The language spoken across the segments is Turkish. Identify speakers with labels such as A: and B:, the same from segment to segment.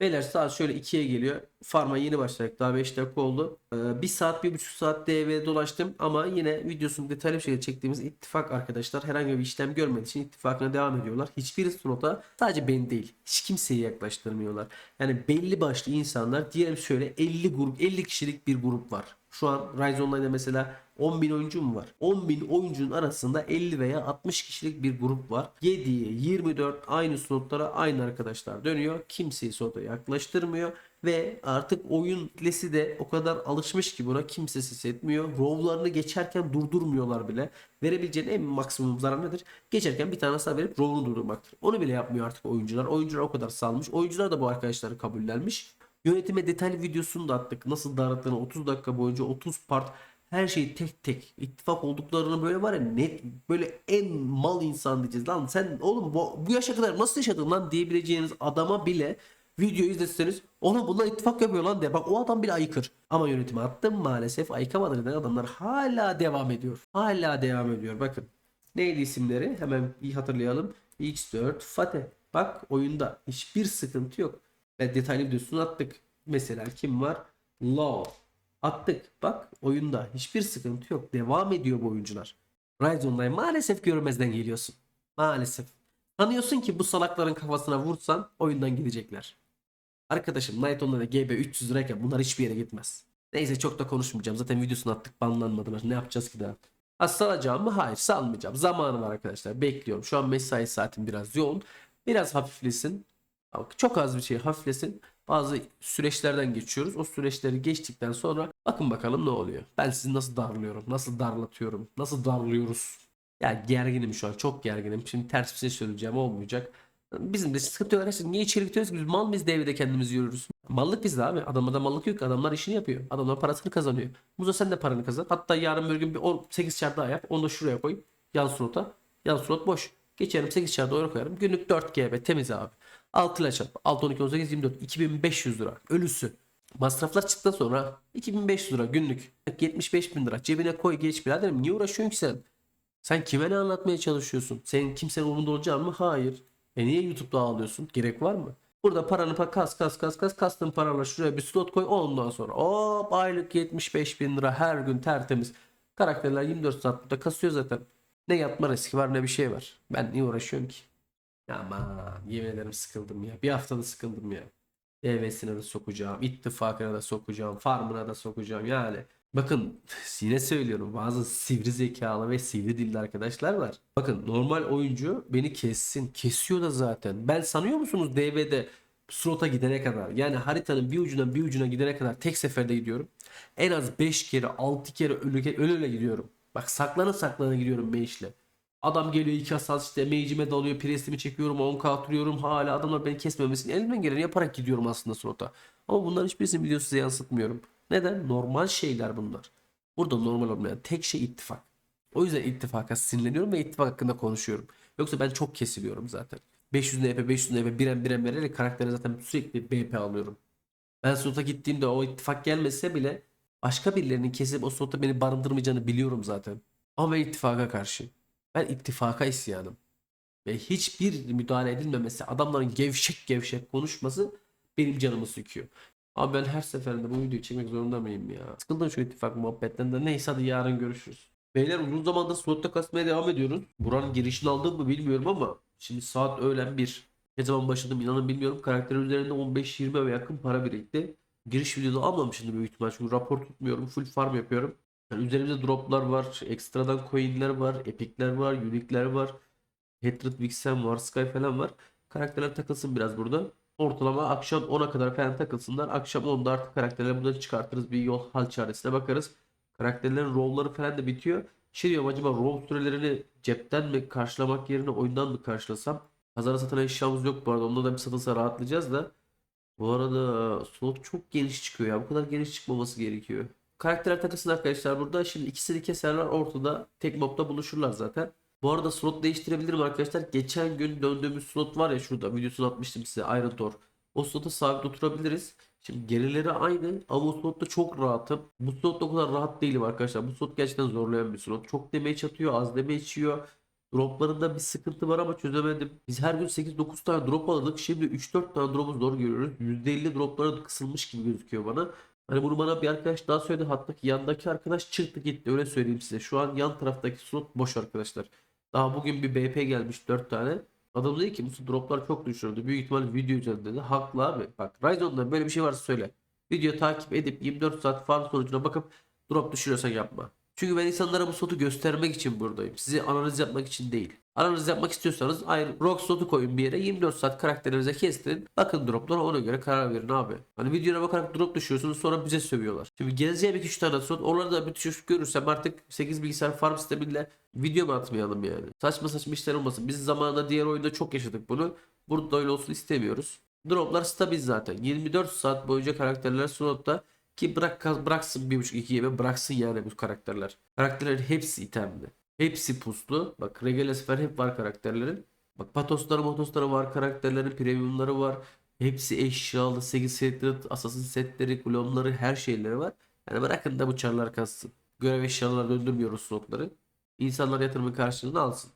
A: Beyler saat şöyle 2'ye geliyor. Farma yeni başladık. Daha 5 dakika oldu. Ee, 1 saat 1,5 saat DV dolaştım ama yine videosunu detaylı bir şekilde çektiğimiz ittifak arkadaşlar herhangi bir işlem görmediği için ittifakına devam ediyorlar. Hiçbir slota sadece beni değil hiç kimseyi yaklaştırmıyorlar. Yani belli başlı insanlar diyelim şöyle 50 grup 50 kişilik bir grup var. Şu an Rise Online'da mesela 10 bin oyuncu mu var? 10 bin oyuncunun arasında 50 veya 60 kişilik bir grup var. 7'ye 24 aynı slotlara aynı arkadaşlar dönüyor. Kimseyi slota yaklaştırmıyor. Ve artık oyun kitlesi de o kadar alışmış ki buna kimse ses etmiyor. Row'larını geçerken durdurmuyorlar bile. Verebileceğin en maksimum zarar nedir? Geçerken bir tane hasar verip row'unu durdurmaktır. Onu bile yapmıyor artık oyuncular. Oyuncular o kadar salmış. Oyuncular da bu arkadaşları kabullenmiş. Yönetime detaylı videosunu da attık. Nasıl dağıttığını 30 dakika boyunca 30 part her şeyi tek tek ittifak olduklarını böyle var ya net böyle en mal insan diyeceğiz. Lan sen oğlum bu, bu yaşa kadar nasıl yaşadın lan diyebileceğiniz adama bile video izletseniz oğlum bunlar ittifak yapıyor lan de. Bak o adam bile ayıkır ama yönetime attım maalesef ayıkamadı neden? Adamlar hala devam ediyor. Hala devam ediyor. Bakın neydi isimleri? Hemen iyi hatırlayalım. X4 Fateh. Bak oyunda hiçbir sıkıntı yok. Ve detaylı videosunu attık. Mesela kim var? Law Attık. Bak oyunda hiçbir sıkıntı yok. Devam ediyor bu oyuncular. Rise Online maalesef görmezden geliyorsun. Maalesef. Sanıyorsun ki bu salakların kafasına vursan oyundan gidecekler. Arkadaşım Night Online GB 300 lirayken bunlar hiçbir yere gitmez. Neyse çok da konuşmayacağım. Zaten videosunu attık banlanmadılar. Ne yapacağız ki daha? Ha salacağım mı? Hayır salmayacağım. Zamanı var arkadaşlar. Bekliyorum. Şu an mesai saatim biraz yoğun. Biraz hafiflesin. Çok az bir şey hafiflesin bazı süreçlerden geçiyoruz. O süreçleri geçtikten sonra bakın bakalım ne oluyor. Ben sizi nasıl darlıyorum, nasıl darlatıyorum, nasıl darlıyoruz. Ya gerginim şu an çok gerginim. Şimdi ters bir şey söyleyeceğim olmayacak. Bizim de sıkıntı yok arkadaşlar. Niye içerik diyoruz ki biz mal mıyız devrede kendimiz yürürüz. Mallık bizde abi. Adamlarda mallık yok. Adamlar işini yapıyor. Adamlar parasını kazanıyor. Muzo sen de paranı kazan. Hatta yarın bir gün bir 18 çar daha yap. Onu da şuraya koy. Yan slota. Yan slot boş. Geçerim 8 çar doğru koyarım. Günlük 4 GB temiz abi. 6 ile çarp. 6, 12, 18, 24. 2500 lira. Ölüsü. Masraflar çıktıktan sonra 2500 lira günlük. 75 bin lira. Cebine koy geç biraderim. Niye uğraşıyorsun ki sen? Sen kime ne anlatmaya çalışıyorsun? Senin kimsenin umurunda olacağın mı? Hayır. E niye YouTube'da ağlıyorsun? Gerek var mı? Burada paranı pa kas kas kas kas kastın paralar şuraya bir slot koy ondan sonra hop aylık 75 bin lira her gün tertemiz. Karakterler 24 saat burada kasıyor zaten. Ne yatma riski var ne bir şey var. Ben niye uğraşıyorum ki? Aman yemin ederim sıkıldım ya. Bir haftada sıkıldım ya. DV'sine de sokacağım. ittifakına da sokacağım. Farmına da sokacağım. Yani bakın yine söylüyorum. Bazı sivri zekalı ve sivri dilli arkadaşlar var. Bakın normal oyuncu beni kessin. Kesiyor da zaten. Ben sanıyor musunuz DV'de slota gidene kadar yani haritanın bir ucundan bir ucuna gidene kadar tek seferde gidiyorum. En az 5 kere 6 kere ölü, ölü gidiyorum. Bak saklana saklana gidiyorum Mage'le. Adam geliyor iki asas işte mage'ime dalıyor presimi çekiyorum 10k atlıyorum hala adamlar beni kesmemesini elimden geleni yaparak gidiyorum aslında slota. Ama bunların hiçbirisini video size yansıtmıyorum. Neden? Normal şeyler bunlar. Burada normal olmayan tek şey ittifak. O yüzden ittifaka sinirleniyorum ve ittifak hakkında konuşuyorum. Yoksa ben çok kesiliyorum zaten. 500 NP 500 NP birem birem vererek karaktere zaten sürekli BP alıyorum. Ben slota gittiğimde o ittifak gelmese bile başka birilerinin kesip o slota beni barındırmayacağını biliyorum zaten. Ama ben ittifaka karşıyım. Ben ittifaka isyanım. Ve hiçbir müdahale edilmemesi, adamların gevşek gevşek konuşması benim canımı sıkıyor. Abi ben her seferinde bu videoyu çekmek zorunda mıyım ya? Sıkıldım şu ittifak muhabbetten de. Neyse hadi yarın görüşürüz. Beyler uzun zamandır slotta kasmaya devam ediyoruz. Buranın girişini aldım mı bilmiyorum ama şimdi saat öğlen 1. Ne zaman başladım inanın bilmiyorum. Karakterin üzerinde 15-20 ve yakın para birikti. Giriş videoda almamışım büyük ihtimal çünkü rapor tutmuyorum. Full farm yapıyorum. Yani üzerimizde droplar var, ekstradan coinler var, epikler var, unique'ler var. Hatred Vixen var, Sky falan var. Karakterler takılsın biraz burada. Ortalama akşam 10'a kadar falan takılsınlar. Akşam 10'da artık karakterleri buradan çıkartırız. Bir yol hal çaresine bakarız. Karakterlerin roll'ları falan da bitiyor. Şey diyorum acaba roll sürelerini cepten mi karşılamak yerine oyundan mı karşılasam? Pazara satan eşyamız yok bu arada. Onda da bir satılsa rahatlayacağız da. Bu arada slot çok geniş çıkıyor ya. Bu kadar geniş çıkmaması gerekiyor. Karakter takısın arkadaşlar burada. Şimdi ikisini keserler ortada. Tek mobda buluşurlar zaten. Bu arada slot değiştirebilirim arkadaşlar. Geçen gün döndüğümüz slot var ya şurada. Videosunu atmıştım size Iron Thor. O slota sabit oturabiliriz. Şimdi gerileri aynı ama o slotta çok rahatım. Bu slotta o kadar rahat değilim arkadaşlar. Bu slot gerçekten zorlayan bir slot. Çok damage atıyor, az damage yiyor. Droplarında bir sıkıntı var ama çözemedim. Biz her gün 8-9 tane drop alırdık. Şimdi 3-4 tane drop'u zor görüyoruz. %50 droplara kısılmış gibi gözüküyor bana. Hani bunu bana bir arkadaş daha söyledi. Hatta ki yandaki arkadaş çıktı gitti öyle söyleyeyim size. Şu an yan taraftaki slot boş arkadaşlar. Daha bugün bir BP gelmiş 4 tane. Adam dedi ki bu droplar çok düşürdü. Büyük ihtimal video yüzünden dedi. Haklı abi. Bak Ryzen'da böyle bir şey varsa söyle. Video takip edip 24 saat farm sonucuna bakıp drop düşürüyorsan yapma. Çünkü ben insanlara bu slotu göstermek için buradayım. Sizi analiz yapmak için değil. Analiz yapmak istiyorsanız ayrı rock slotu koyun bir yere 24 saat karakterinize kestirin. Bakın droplara ona göre karar verin abi. Hani videoya bakarak drop düşüyorsunuz sonra bize sövüyorlar. Şimdi gezeceğim 2-3 tane slot. Onları da bir düşüş görürsem artık 8 bilgisayar farm sistemiyle video mu atmayalım yani. Saçma saçma işler olmasın. Biz zamanında diğer oyunda çok yaşadık bunu. Burada öyle olsun istemiyoruz. Droplar stabil zaten. 24 saat boyunca karakterler slotta ki bırak bıraksın 1.5-2 yeme bıraksın yani bu karakterler. Karakterlerin hepsi itemli. Hepsi puslu. Bak Regeles falan hep var karakterlerin. Bak patosları motosları var karakterlerin premiumları var. Hepsi eşyalı 8 setleri, assassin setleri, klonları her şeyleri var. Yani bırakın da bu çarlar kalsın. Görev eşyalarına döndürmüyoruz slotları. İnsanlar yatırımın karşılığını alsın.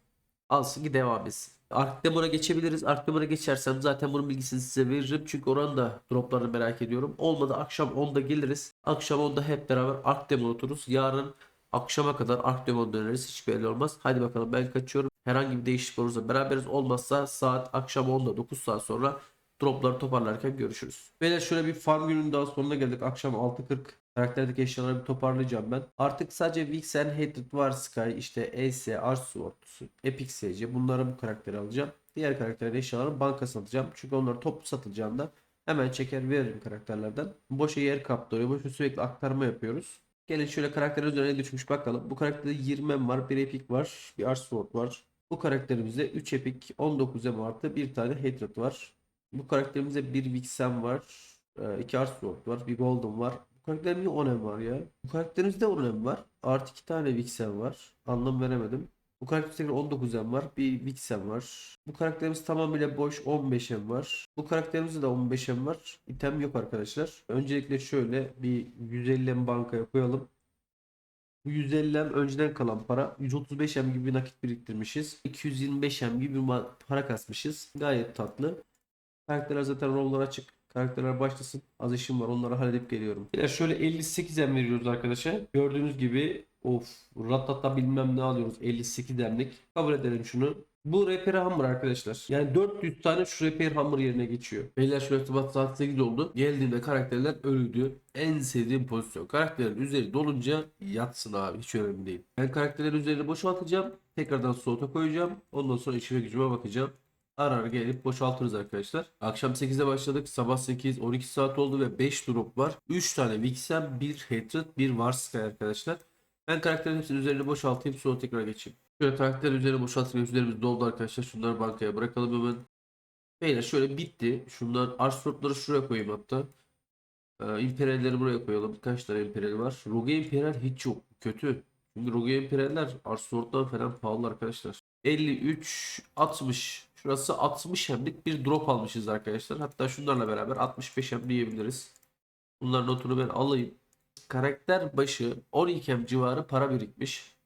A: Alsın ki devam etsin. Arkdemon'a geçebiliriz. Arkdemon'a geçersem zaten bunun bilgisini size veririm. Çünkü oranın da droplarını merak ediyorum. Olmadı akşam 10'da geliriz. Akşam 10'da hep beraber Arkdemon otururuz. Yarın akşama kadar Arkdemon döneriz. Hiç belli olmaz. Hadi bakalım ben kaçıyorum. Herhangi bir değişiklik olursa beraberiz. Olmazsa saat akşam 10'da 9 saat sonra dropları toparlarken görüşürüz. Beyler şöyle bir farm günün daha sonuna geldik. Akşam 6.40 karakterdeki eşyaları bir toparlayacağım ben. Artık sadece Vixen, Hatred var Sky, işte ES, Arsword, Epic SC bunları bu karakteri alacağım. Diğer karakterlerin eşyalarını bankasına atacağım. Çünkü onları toplu satılacağında hemen çeker veririm karakterlerden. Boşa yer kaptırıyor. Boşa sürekli aktarma yapıyoruz. Gelin şöyle karakterin üzerine düşmüş bakalım. Bu karakterde 20 M var, bir Epic var, bir Arsword var. Bu karakterimizde 3 Epic, 19 M artı bir tane Hatred var. Bu karakterimizde bir Vixen var. 2 Arsword var. Bir Golden var. Bu karakterimizde 10 M var ya. Bu karakterimizde 10 M var. Artı 2 tane Vixen var. Anlam veremedim. Bu karakterimizde 19 M var. Bir Vixen var. Bu karakterimiz tamamıyla boş 15 M var. Bu karakterimizde de 15 M var. İtem yok arkadaşlar. Öncelikle şöyle bir 150 M bankaya koyalım. Bu 150 M önceden kalan para. 135 M gibi bir nakit biriktirmişiz. 225 M gibi bir para kasmışız. Gayet tatlı. Karakterler zaten rollar açık. Karakterler başlasın. Az işim var. Onları halledip geliyorum. Beyler şöyle 58 em veriyoruz arkadaşa. Gördüğünüz gibi of ratata bilmem ne alıyoruz. 58 emlik. Kabul edelim şunu. Bu Repair Hammer arkadaşlar. Yani 400 tane şu Repair Hammer yerine geçiyor. Beyler şu irtibat saat 8 oldu. Geldiğinde karakterler ölüydü. En sevdiğim pozisyon. Karakterin üzeri dolunca yatsın abi. Hiç önemli değil. Ben karakterlerin üzerini boşaltacağım. Tekrardan slota koyacağım. Ondan sonra işime gücüme bakacağım. Ara ara gelip boşaltırız arkadaşlar. Akşam 8'de başladık. Sabah 8 12 saat oldu ve 5 drop var. 3 tane Vixen, 1 Hatred, 1 Warskay arkadaşlar. Ben karakterin hepsinin üzerine boşaltayım sonra tekrar geçeyim. Şöyle karakter üzerine boşaltayım. Üzerimiz doldu arkadaşlar. Şunları bankaya bırakalım hemen. Beyler şöyle bitti. Şunlar Arsword'ları şuraya koyayım hatta. Ee, İmperialleri buraya koyalım. Birkaç tane Imperial var. Rogue Imperial hiç yok. Kötü. Çünkü Rogue Imperial'ler Arsword'dan falan pahalı arkadaşlar. 53 60 Şurası 60 hemlik bir drop almışız arkadaşlar. Hatta şunlarla beraber 65 hem diyebiliriz. Bunların notunu ben alayım. Karakter başı 12 hem civarı para birikmiş.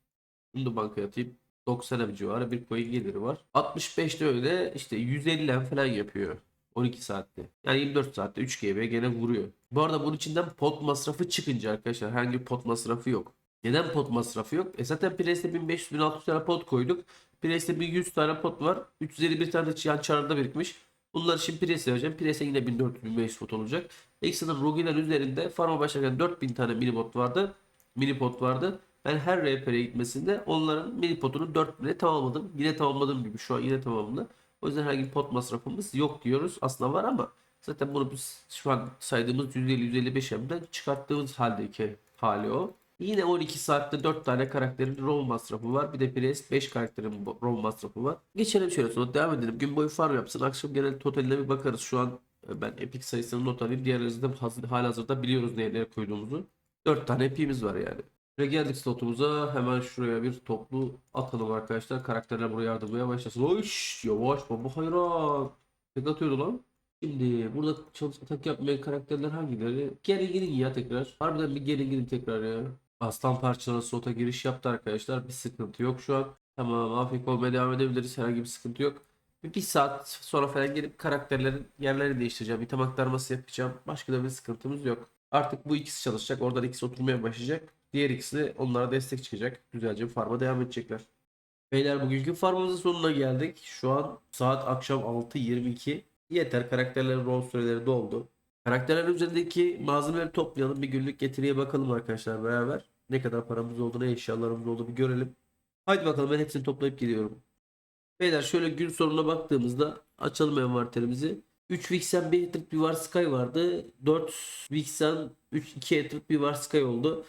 A: Bunu da bankaya atayım. 90 hem civarı bir coin geliri var. 65'te öyle işte 150 hem falan yapıyor. 12 saatte. Yani 24 saatte 3 GB gene vuruyor. Bu arada bunun içinden pot masrafı çıkınca arkadaşlar herhangi pot masrafı yok. Neden pot masrafı yok? E zaten Price'de 1500-1600 tane pot koyduk. Price'de bir 100 tane pot var. 351 tane de yan çarında birikmiş. Bunları şimdi Price'e vereceğim. Price'e yine 1400-1500 pot olacak. Ekstradan Rogiler üzerinde farma başlarken 4000 tane mini pot vardı. Mini pot vardı. Ben her RP'ye gitmesinde onların mini potunu 4000'e tamamladım. Yine tamamladığım gibi şu an yine tamamladım. O yüzden herhangi bir pot masrafımız yok diyoruz. Aslında var ama zaten bunu biz şu an saydığımız 150-155 M'den çıkarttığımız haldeki hali o. Yine 12 saatte 4 tane karakterin rol masrafı var. Bir de Pires 5 karakterin rol masrafı var. Geçelim şöyle sonra devam edelim. Gün boyu farm yapsın. Akşam genel totaline bir bakarız. Şu an e, ben epic sayısını not alayım. Diğerlerinizi de hazır, halihazırda biliyoruz neye nereye koyduğumuzu. 4 tane epimiz var yani. Ve geldik slotumuza. Hemen şuraya bir toplu atalım arkadaşlar. Karakterler buraya yardımlamaya başlasın. Oş yavaş baba hayran. Tek atıyordu lan. Şimdi burada çalış atak yapmayan karakterler hangileri? Geri gidin ya tekrar. Harbiden bir geri gidin tekrar ya. Aslan parçaları slota giriş yaptı arkadaşlar. Bir sıkıntı yok şu an. Tamam afiyet olmaya devam edebiliriz. Herhangi bir sıkıntı yok. Bir, bir saat sonra falan gelip karakterlerin yerlerini değiştireceğim. İtem aktarması yapacağım. Başka da bir sıkıntımız yok. Artık bu ikisi çalışacak. Oradan ikisi oturmaya başlayacak. Diğer ikisi de onlara destek çıkacak. Güzelce bir farma devam edecekler. Beyler bugünkü farmımızın sonuna geldik. Şu an saat akşam 6.22. Yeter karakterlerin rol süreleri doldu. Karakterlerin üzerindeki malzemeleri toplayalım. Bir günlük getiriye bakalım arkadaşlar beraber. Ne kadar paramız oldu, ne eşyalarımız oldu bir görelim. Haydi bakalım ben hepsini toplayıp geliyorum. Beyler şöyle gün sonuna baktığımızda açalım envanterimizi. 3 Vixen 1 Hatred bir var Sky vardı. 4 Vixen 3 2 Hatred bir var Sky oldu.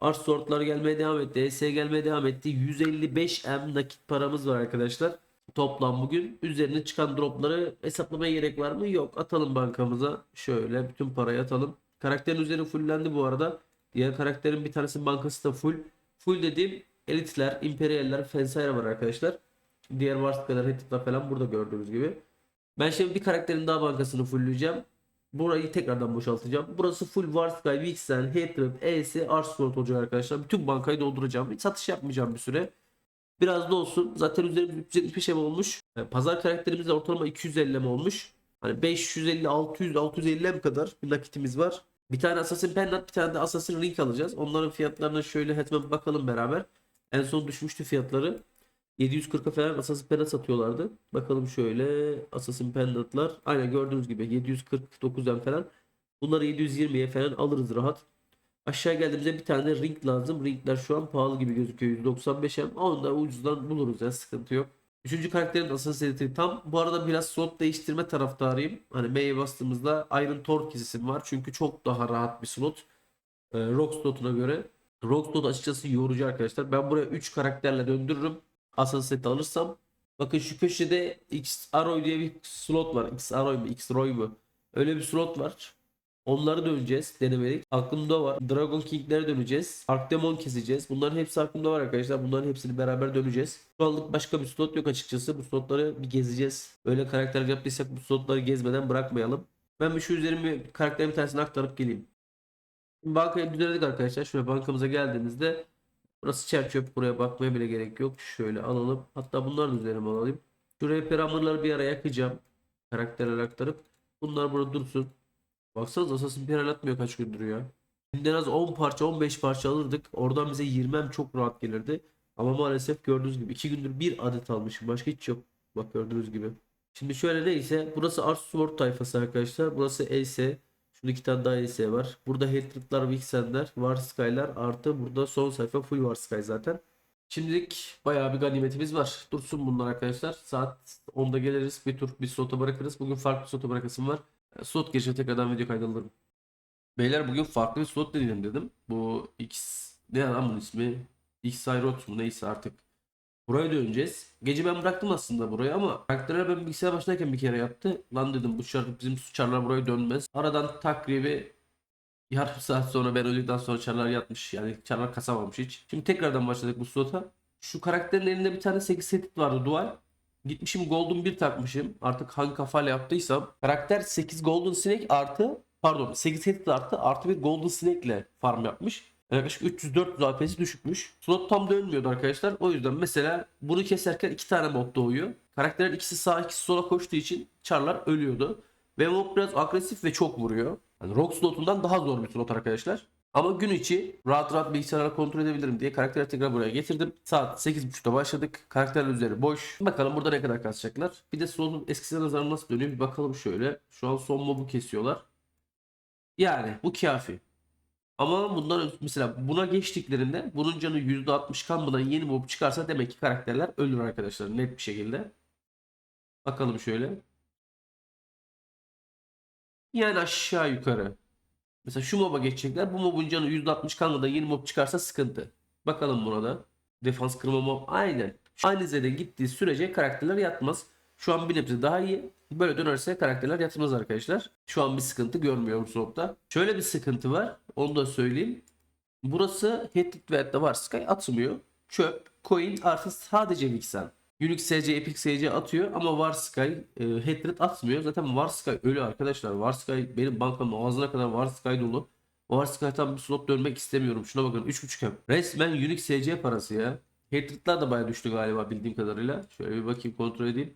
A: Art sortlar gelmeye devam etti. ES gelmeye devam etti. 155 M nakit paramız var arkadaşlar. Toplam bugün. Üzerine çıkan dropları hesaplamaya gerek var mı? Yok. Atalım bankamıza. Şöyle bütün parayı atalım. Karakterin üzeri fullendi bu arada. Diğer karakterin bir tanesi bankası da full. Full dediğim elitler, imperiyaller, fensayer var arkadaşlar. Diğer varskalar, Hittitler falan burada gördüğünüz gibi. Ben şimdi bir karakterin daha bankasını fullleyeceğim. Burayı tekrardan boşaltacağım. Burası full Varsky, Vixen, Hatred, ES, Arsword olacak arkadaşlar. Bütün bankayı dolduracağım. Hiç satış yapmayacağım bir süre. Biraz da olsun. Zaten üzerimizde 375 M olmuş. Yani pazar karakterimizde ortalama 250 M olmuş. Hani 550, 600, 650 M kadar bir nakitimiz var. Bir tane Assassin Pendant, bir tane de Assassin Ring alacağız. Onların fiyatlarına şöyle hemen bakalım beraber. En son düşmüştü fiyatları. 740'a falan Assassin Pendant satıyorlardı. Bakalım şöyle Assassin Pendant'lar. Aynen gördüğünüz gibi 749'dan falan. Bunları 720'ye falan alırız rahat. Aşağı geldiğimizde bir tane ring lazım. Ringler şu an pahalı gibi gözüküyor. 195 hem. Onu da ucuzdan buluruz ya sıkıntı yok. Üçüncü karakterin Assassin Edit'i tam. Bu arada biraz slot değiştirme taraftarıyım. Hani M'ye bastığımızda Iron Torque isim var. Çünkü çok daha rahat bir slot. Ee, Rock slotuna göre. Rock slot açıkçası yorucu arkadaşlar. Ben buraya 3 karakterle döndürürüm. Assassin set alırsam. Bakın şu köşede X Arrow diye bir slot var. X Arrow mu? X Roy mu? Öyle bir slot var. Onları döneceğiz denemelik. Aklımda var. Dragon King'lere döneceğiz. Arcdemon keseceğiz. Bunların hepsi aklımda var arkadaşlar. Bunların hepsini beraber döneceğiz. Şu anlık başka bir slot yok açıkçası. Bu slotları bir gezeceğiz. Öyle karakter yaptıysak bu slotları gezmeden bırakmayalım. Ben bir şu üzerimi karakterin bir tanesini aktarıp geleyim. Şimdi bankaya düzenledik arkadaşlar. Şöyle bankamıza geldiğimizde burası çer çöp. Buraya bakmaya bile gerek yok. Şöyle alalım. Hatta bunları da üzerime alayım. Şuraya peramirleri bir ara yakacağım. Karakterler aktarıp. Bunlar burada dursun. Baksanıza Assassin Imperial atmıyor kaç gündür ya. Şimdi en az 10 parça 15 parça alırdık. Oradan bize 20'm çok rahat gelirdi. Ama maalesef gördüğünüz gibi 2 gündür bir adet almışım. Başka hiç yok. Bak gördüğünüz gibi. Şimdi şöyle neyse. Burası Art Sword tayfası arkadaşlar. Burası Ace. Şurada iki tane daha Ace var. Burada Hatred'lar, Vixen'ler, Varsky'lar artı burada son sayfa full Varsky zaten. Şimdilik bayağı bir ganimetimiz var. Dursun bunlar arkadaşlar. Saat 10'da geliriz. Bir tur bir slota bırakırız. Bugün farklı slota bırakasım var. Slot girişine tekrardan video kaydalırım. Beyler bugün farklı bir slot deneyelim dedim. Bu X ne lan bunun ismi? X Rot mu neyse artık. Buraya döneceğiz. Gece ben bıraktım aslında burayı ama karakterler ben bilgisayar başındayken bir kere yaptı. Lan dedim bu çar bizim çarlar buraya dönmez. Aradan takribi yarım saat sonra ben öldükten sonra çarlar yatmış. Yani çarlar kasamamış hiç. Şimdi tekrardan başladık bu slota. Şu karakterin elinde bir tane 8 set vardı dual. Gitmişim Golden 1 takmışım. Artık hangi kafayla yaptıysam. Karakter 8 Golden Snake artı pardon 8 hit artı artı bir Golden Snake ile farm yapmış. Yaklaşık 300-400 AP'si düşükmüş. Slot tam dönmüyordu arkadaşlar. O yüzden mesela bunu keserken iki tane mob doğuyor. Karakterler ikisi sağa ikisi sola koştuğu için çarlar ölüyordu. Ve mob biraz agresif ve çok vuruyor. Yani rock slotundan daha zor bir slot arkadaşlar. Ama gün içi rahat rahat bilgisayarla kontrol edebilirim diye karakteri tekrar buraya getirdim. Saat 8.30'da başladık. Karakterler üzeri boş. Bakalım burada ne kadar kasacaklar. Bir de slotun eskisine nazaran nasıl dönüyor bir bakalım şöyle. Şu an son mobu kesiyorlar. Yani bu kafi. Ama bundan mesela buna geçtiklerinde bunun canı %60 kanmadan yeni mob çıkarsa demek ki karakterler ölür arkadaşlar net bir şekilde. Bakalım şöyle. Yani aşağı yukarı. Mesela şu moba geçecekler. Bu mobun canı %60 kanmadan yeni mob çıkarsa sıkıntı. Bakalım buna da. Defans kırma mob aynen. Aynı zede gittiği sürece karakterler yatmaz. Şu an bir nebze daha iyi. Böyle dönerse karakterler yatmaz arkadaşlar. Şu an bir sıkıntı görmüyorum soğukta. Şöyle bir sıkıntı var. Onu da söyleyeyim. Burası Hatred ve hatta var. Sky atmıyor. Çöp, coin artı sadece Vixen. Unix SC, Epic SC atıyor ama Warsky e, Hatred atmıyor. Zaten Warsky ölü arkadaşlar. Warsky benim bankamın ağzına kadar Warsky dolu. Warsky tam bir slot dönmek istemiyorum. Şuna bakın 3.5 hem. Resmen Unix SC parası ya. Hatred'lar da bayağı düştü galiba bildiğim kadarıyla. Şöyle bir bakayım kontrol edeyim.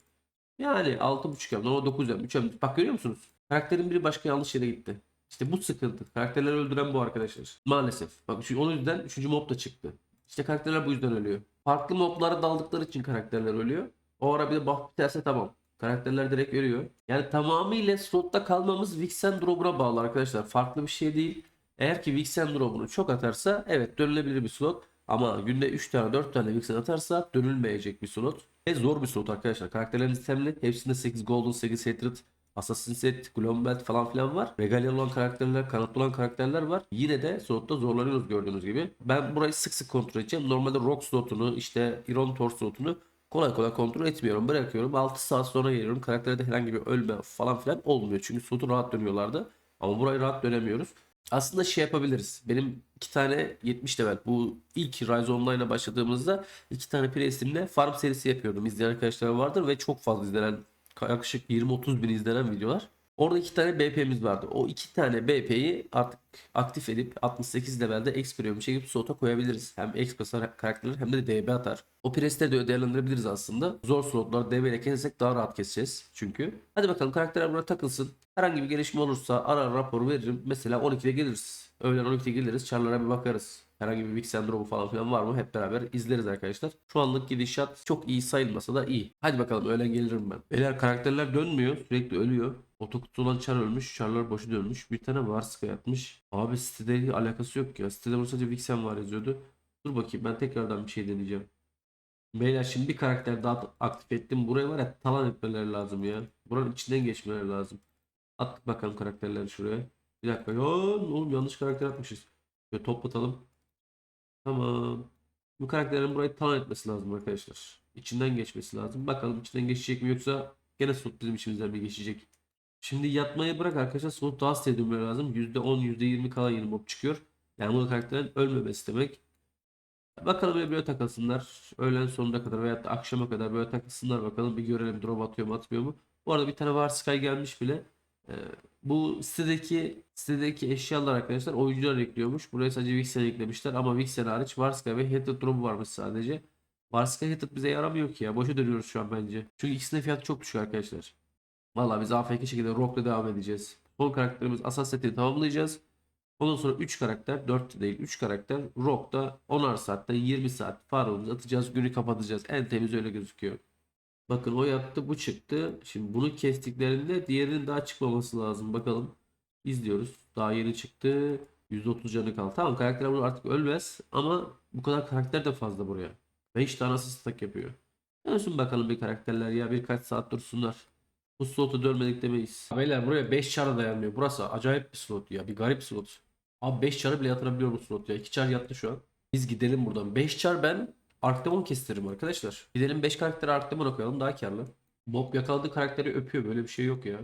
A: Yani 6.5 M, normal 9 M, 3 M. Bak görüyor musunuz? Karakterin biri başka yanlış yere gitti. İşte bu sıkıntı. Karakterleri öldüren bu arkadaşlar. Maalesef. Bak onun yüzden 3. mob da çıktı. İşte karakterler bu yüzden ölüyor. Farklı moblara daldıkları için karakterler ölüyor. O ara bir de buff biterse tamam. Karakterler direkt ölüyor. Yani tamamıyla slotta kalmamız Vixen drop'una bağlı arkadaşlar. Farklı bir şey değil. Eğer ki Vixen drop'unu çok atarsa evet dönülebilir bir slot. Ama günde 3 tane 4 tane Vixen atarsa dönülmeyecek bir slot. Ve zor bir slot arkadaşlar. Karakterlerin sistemli. Hepsinde 8 Golden, 8 Hatred, Assassin's Gloom Belt falan filan var. Regalia olan karakterler, kanatlı olan karakterler var. Yine de slotta zorlanıyoruz gördüğünüz gibi. Ben burayı sık sık kontrol edeceğim. Normalde Rock slotunu, işte Iron Tor slotunu kolay kolay kontrol etmiyorum. Bırakıyorum. 6 saat sonra geliyorum. Karakterde herhangi bir ölme falan filan olmuyor. Çünkü slotu rahat dönüyorlardı. Ama burayı rahat dönemiyoruz. Aslında şey yapabiliriz. Benim iki tane 70 level. Bu ilk Rise Online'a başladığımızda iki tane presimle farm serisi yapıyordum. İzleyen arkadaşlar vardır ve çok fazla izlenen yaklaşık 20-30 bin izlenen videolar. Orada iki tane BP'miz vardı. O iki tane BP'yi artık aktif edip 68 levelde Experium çekip slota koyabiliriz. Hem X karakterler hem de DB atar. O presleri de değerlendirebiliriz aslında. Zor slotlar DB ile kesecek daha rahat keseceğiz çünkü. Hadi bakalım karakterler buna takılsın. Herhangi bir gelişme olursa arar rapor veririm. Mesela 12'de geliriz. Öğlen 12'de geliriz. Çarlara bir bakarız. Herhangi bir Vixen drop'u falan filan var mı? Hep beraber izleriz arkadaşlar. Şu anlık gidişat çok iyi sayılmasa da iyi. Hadi bakalım öğlen gelirim ben. Beyler karakterler dönmüyor. Sürekli ölüyor. Otokutu olan Char ölmüş. Char'lar boşu dönmüş. Bir tane Varska yatmış. Abi sitede alakası yok ya. Sitede bunu sadece Vixen var yazıyordu. Dur bakayım ben tekrardan bir şey deneyeceğim. Beyler şimdi bir karakter daha aktif ettim. Buraya var ya talan etmeleri lazım ya. Buranın içinden geçmeleri lazım. Attık bakalım karakterleri şuraya. Bir dakika. Ya oğlum yanlış karakter atmışız. Şöyle toplatalım. Tamam. Bu karakterlerin burayı talan etmesi lazım arkadaşlar. İçinden geçmesi lazım. Bakalım içinden geçecek mi yoksa gene slot bizim içimizden bir geçecek. Şimdi yatmayı bırak arkadaşlar. Slot daha dönmeleri lazım. %10, %20 kalan yeni mob çıkıyor. Yani bu karakterlerin ölmemesi demek. Bakalım böyle, böyle takılsınlar. Öğlen sonuna kadar veyahut da akşama kadar böyle takılsınlar bakalım. Bir görelim drop atıyor mu atmıyor mu. Bu arada bir tane var Sky gelmiş bile. Ee, bu sitedeki sitedeki eşyalar arkadaşlar oyuncular ekliyormuş. Buraya sadece Vixen eklemişler ama Vixen hariç Varska ve Hatred drop varmış sadece. Varska Hatred bize yaramıyor ki ya. Boşa dönüyoruz şu an bence. Çünkü ikisinin fiyatı çok düşük arkadaşlar. Vallahi biz AFK şekilde Rock'la devam edeceğiz. Son karakterimiz Asas setini tamamlayacağız. Ondan sonra 3 karakter 4 değil 3 karakter Rock'ta 10'ar saatte 20 saat farmımızı atacağız günü kapatacağız. En temiz öyle gözüküyor. Bakın o yattı bu çıktı. Şimdi bunu kestiklerinde diğerinin daha çıkmaması lazım. Bakalım. İzliyoruz. Daha yeni çıktı. 130 canı kaldı. Tamam karakter bunu artık ölmez ama bu kadar karakter de fazla buraya. 5 tane asist stack yapıyor. Dönsün bakalım bir karakterler ya birkaç saat dursunlar. Bu slotu dönmedik demeyiz. Beyler buraya 5 çara dayanmıyor. Burası acayip bir slot ya. Bir garip slot. Abi 5 çarı bile yatırabiliyor bu slot ya. 2 çar yattı şu an. Biz gidelim buradan. 5 çar ben Arkdemon kestiririm arkadaşlar. Gidelim 5 karakteri Arkdemon koyalım daha karlı. Mob yakaladığı karakteri öpüyor. Böyle bir şey yok ya.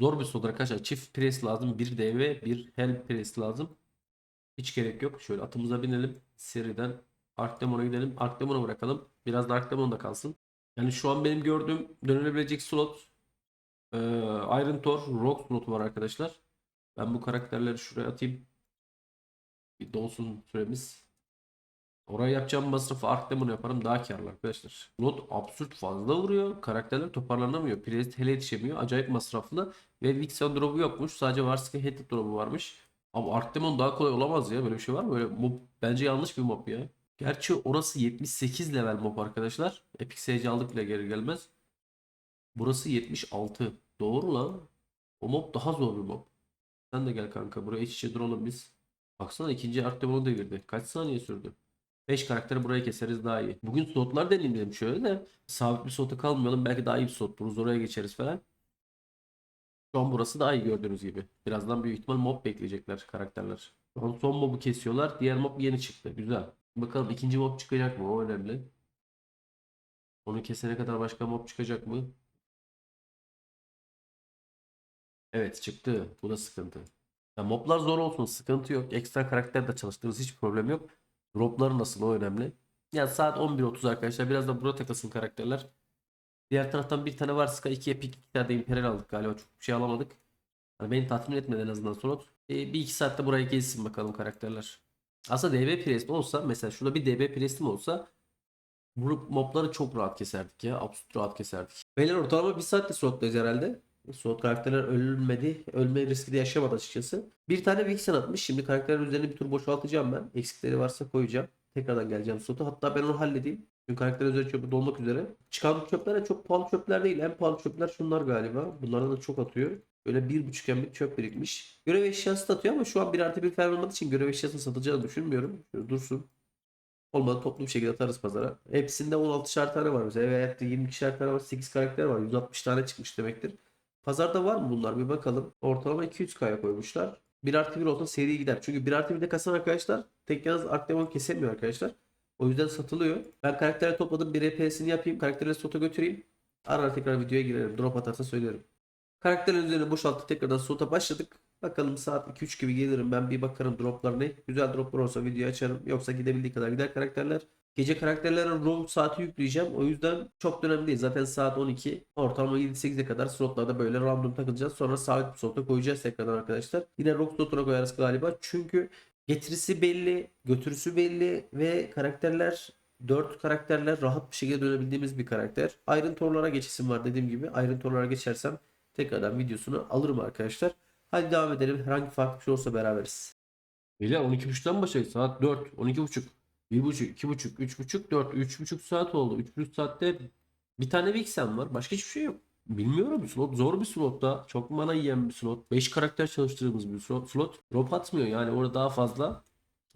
A: Zor bir slot arkadaşlar. Çift pres lazım. Bir DV, bir hell pres lazım. Hiç gerek yok. Şöyle atımıza binelim. Seriden Arkdemon'a gidelim. Arkdemon'a bırakalım. Biraz da Arkdemon da kalsın. Yani şu an benim gördüğüm dönülebilecek slot ee, Iron Thor, Rock slotu var arkadaşlar. Ben bu karakterleri şuraya atayım. Bir dolsun süremiz. Oraya yapacağım masrafı Arkdemon yaparım daha karlı arkadaşlar. Slot absürt fazla vuruyor. Karakterler toparlanamıyor. Priest hele yetişemiyor. Acayip masraflı. Ve Vixen drop'u yokmuş. Sadece Varska Hatred drop'u varmış. Ama Arkdemon daha kolay olamaz ya. Böyle bir şey var mı? Böyle mob, bence yanlış bir mob ya. Gerçi orası 78 level mob arkadaşlar. Epic Sage aldık bile geri gelmez. Burası 76. Doğru lan. O mob daha zor bir mob. Sen de gel kanka. Buraya iç içe duralım biz. Baksana ikinci Artemon'u devirdi. Kaç saniye sürdü? 5 karakteri buraya keseriz daha iyi. Bugün slotlar deneyim dedim şöyle de. Sabit bir slota kalmayalım. Belki daha iyi bir slot buluruz. Oraya geçeriz falan. Şu an burası daha iyi gördüğünüz gibi. Birazdan büyük ihtimal mob bekleyecekler karakterler. Şu an son mobu kesiyorlar. Diğer mob yeni çıktı. Güzel. Bakalım ikinci mob çıkacak mı? O önemli. Onu kesene kadar başka mob çıkacak mı? Evet çıktı. Bu da sıkıntı. Ya moblar zor olsun sıkıntı yok. Ekstra karakter de çalıştırırız hiç problem yok. Dropları nasıl o önemli. Ya saat 11.30 arkadaşlar. Biraz da burada takılsın karakterler. Diğer taraftan bir tane var Sky 2 Epic 2 tane de Imperial aldık galiba. Çok bir şey alamadık. Hani beni tatmin etmedi en azından slot. E, bir iki saatte burayı gezsin bakalım karakterler. Aslında DB presli olsa mesela şurada bir DB preslim olsa bu mobları çok rahat keserdik ya. Absürt rahat keserdik. Beyler ortalama bir saatte slottayız herhalde. Slot karakterler ölmedi. Ölme riski de yaşamadı açıkçası. Bir tane Vixen atmış. Şimdi karakterlerin üzerine bir tur boşaltacağım ben. Eksikleri varsa koyacağım. Tekrardan geleceğim slota. Hatta ben onu halledeyim. Çünkü karakter üzeri çöpü dolmak üzere. Çıkan çöpler de çok pahalı çöpler değil. En pahalı çöpler şunlar galiba. Bunlardan da çok atıyor. Böyle bir buçuk emlik çöp birikmiş. Görev eşyası da atıyor ama şu an bir artı bir falan olmadığı için görev eşyasını satacağını düşünmüyorum. Şöyle dursun. Olmadı toplu bir şekilde atarız pazara. Hepsinde 16'şer tane var mesela. Evet 22'şer tane var. 8 karakter var. 160 tane çıkmış demektir. Pazarda var mı bunlar bir bakalım. Ortalama 200k'ya koymuşlar. 1 artı 1 olsa seri gider. Çünkü 1 artı 1'de kasan arkadaşlar tek yalnız Artemon kesemiyor arkadaşlar. O yüzden satılıyor. Ben karakterleri topladım. Bir RP'sini yapayım. Karakterleri slota götüreyim. Ara tekrar videoya girerim. Drop atarsa söylerim. Karakterlerin üzerine boşalttık. Tekrardan slota başladık. Bakalım saat 2-3 gibi gelirim. Ben bir bakarım droplar ne. Güzel droplar olsa video açarım. Yoksa gidebildiği kadar gider karakterler. Gece karakterlerin roll saati yükleyeceğim. O yüzden çok da önemli değil. Zaten saat 12. Ortalama 7-8'e kadar slotlarda böyle random takılacağız. Sonra sabit bir slota koyacağız tekrardan arkadaşlar. Yine rock slotuna koyarız galiba. Çünkü getirisi belli, götürüsü belli ve karakterler 4 karakterler rahat bir şekilde dönebildiğimiz bir karakter. Iron Thor'lara geçisim var dediğim gibi. Iron Thor'lara geçersem tekrardan videosunu alırım arkadaşlar. Hadi devam edelim. Herhangi farklı bir şey olsa beraberiz. Beyler 12.30'dan başlayın. Saat 4, 12.30, 1.30, 2.30, 3.30, 4, 3.5 saat oldu. 3.5 saatte bir tane Vixen var. Başka hiçbir şey yok. Bilmiyorum slot zor bir slotta. Çok mana yiyen bir slot. 5 karakter çalıştırdığımız bir slot. slot. Drop atmıyor yani orada daha fazla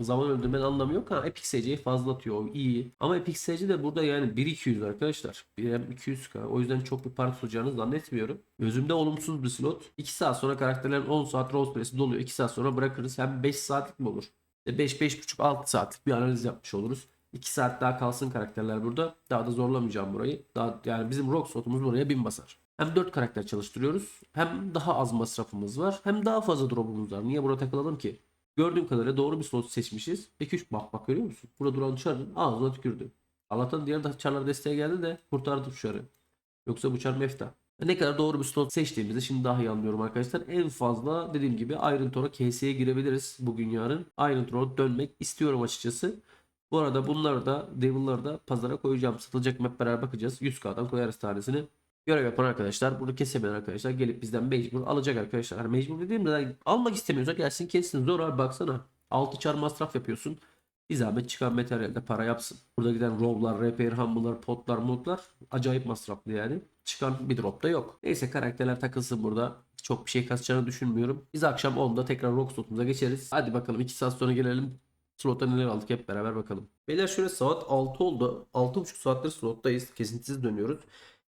A: zaman öldürmenin anlamı yok. Ha Epic SC'yi fazla atıyor. İyi. Ama Epic SC de burada yani 1-200 arkadaşlar. 1 hem 200k. O yüzden çok bir fark tutacağını zannetmiyorum. Gözümde olumsuz bir slot. 2 saat sonra karakterlerin 10 saat role doluyor. 2 saat sonra bırakırız. Hem 5 saatlik mi olur? 5-5.5-6 saatlik bir analiz yapmış oluruz. 2 saat daha kalsın karakterler burada. Daha da zorlamayacağım burayı. Daha yani bizim rock slotumuz buraya bin basar. Hem 4 karakter çalıştırıyoruz. Hem daha az masrafımız var. Hem daha fazla drop'umuz var. Niye burada takılalım ki? Gördüğüm kadarıyla doğru bir slot seçmişiz. 2-3 bak bak görüyor musun? Burada duran dışarıdan ağzına tükürdü. Allah'tan diğer çarlar desteğe geldi de kurtardı dışarı. Yoksa bu çar mefta. Ne kadar doğru bir slot seçtiğimizi şimdi daha iyi anlıyorum arkadaşlar. En fazla dediğim gibi Iron Thor'a KS'ye girebiliriz bugün yarın. Iron Thor'a dönmek istiyorum açıkçası. Bu arada bunları da Devil'ları da pazara koyacağım. Satılacak mı beraber bakacağız. 100k'dan koyarız tanesini. Görev yapan arkadaşlar bunu kesemeyen arkadaşlar gelip bizden mecbur alacak arkadaşlar. Hani mecbur dediğimde yani almak istemiyorsa gelsin kessin. Zor abi baksana. 6 çar masraf yapıyorsun. Bir zahmet çıkan materyalde para yapsın. Burada giden rovlar, repair humble'lar, potlar, modlar acayip masraflı yani. Çıkan bir drop da yok. Neyse karakterler takılsın burada. Çok bir şey kasacağını düşünmüyorum. Biz akşam 10'da tekrar rock slotumuza geçeriz. Hadi bakalım 2 saat sonra gelelim. Slota neler aldık hep beraber bakalım. Beyler şöyle saat 6 oldu. 6.5 saattir slottayız. Kesintisiz dönüyoruz.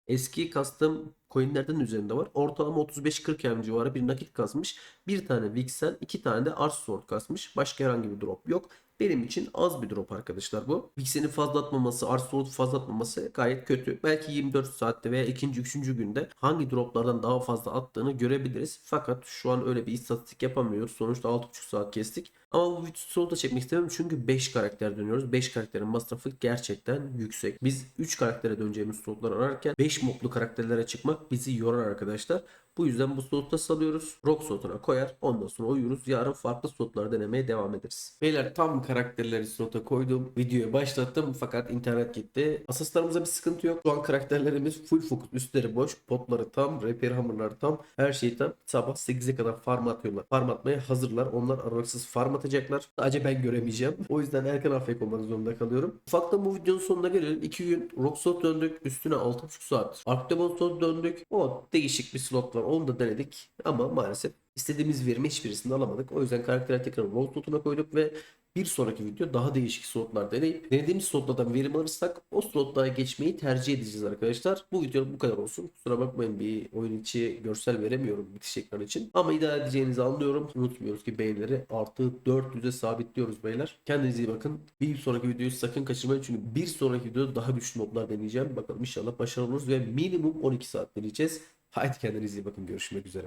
A: Eski custom coinlerden üzerinde var. Ortalama 35-40 em civarı bir nakit kasmış. Bir tane Vixen, iki tane de Ars Sword kasmış. Başka herhangi bir drop yok. Benim için az bir drop arkadaşlar bu. Vixen'i fazla atmaması, Ars Sword'u fazla atmaması gayet kötü. Belki 24 saatte veya ikinci, üçüncü günde hangi droplardan daha fazla attığını görebiliriz. Fakat şu an öyle bir istatistik yapamıyoruz. Sonuçta 6.5 saat kestik. Ama bu videoyu solda çekmek istemiyorum çünkü 5 karakter dönüyoruz. 5 karakterin masrafı gerçekten yüksek. Biz 3 karaktere döneceğimiz slotlar ararken 5 moblu karakterlere çıkmak bizi yorar arkadaşlar. Bu yüzden bu slotta salıyoruz. Rock slotuna koyar. Ondan sonra uyuruz. Yarın farklı slotlar denemeye devam ederiz. Beyler tam karakterleri slota koydum. Videoyu başlattım fakat internet gitti. Asaslarımıza bir sıkıntı yok. Şu an karakterlerimiz full focus. Üstleri boş. Potları tam. Repair hammerları tam. Her şey tam. Sabah 8'e kadar farm atıyorlar. Farm atmaya hazırlar. Onlar aralıksız farm atacaklar. Sadece ben göremeyeceğim. O yüzden erken afk olmak zorunda kalıyorum. Ufaktan bu videonun sonuna gelelim. 2 gün Rock slot döndük. Üstüne 6.5 saat. Arcdemon slot döndük. O değişik bir slot var. Onu da denedik. Ama maalesef istediğimiz verimi hiçbirisini alamadık. O yüzden karakteri tekrar Roll slotuna koyduk ve bir sonraki video daha değişik slotlar deneyip denediğimiz slotlardan verim alırsak o slotlara geçmeyi tercih edeceğiz arkadaşlar. Bu video bu kadar olsun. Kusura bakmayın bir oyun içi görsel veremiyorum bitiş ekranı için. Ama idare edeceğinizi anlıyorum. Unutmuyoruz ki beğenileri artı 400'e sabitliyoruz beyler. Kendinize iyi bakın. Bir sonraki videoyu sakın kaçırmayın çünkü bir sonraki videoda daha güçlü modlar deneyeceğim. Bakalım inşallah başarılı oluruz ve minimum 12 saat deneyeceğiz. Haydi kendinize iyi bakın. Görüşmek üzere.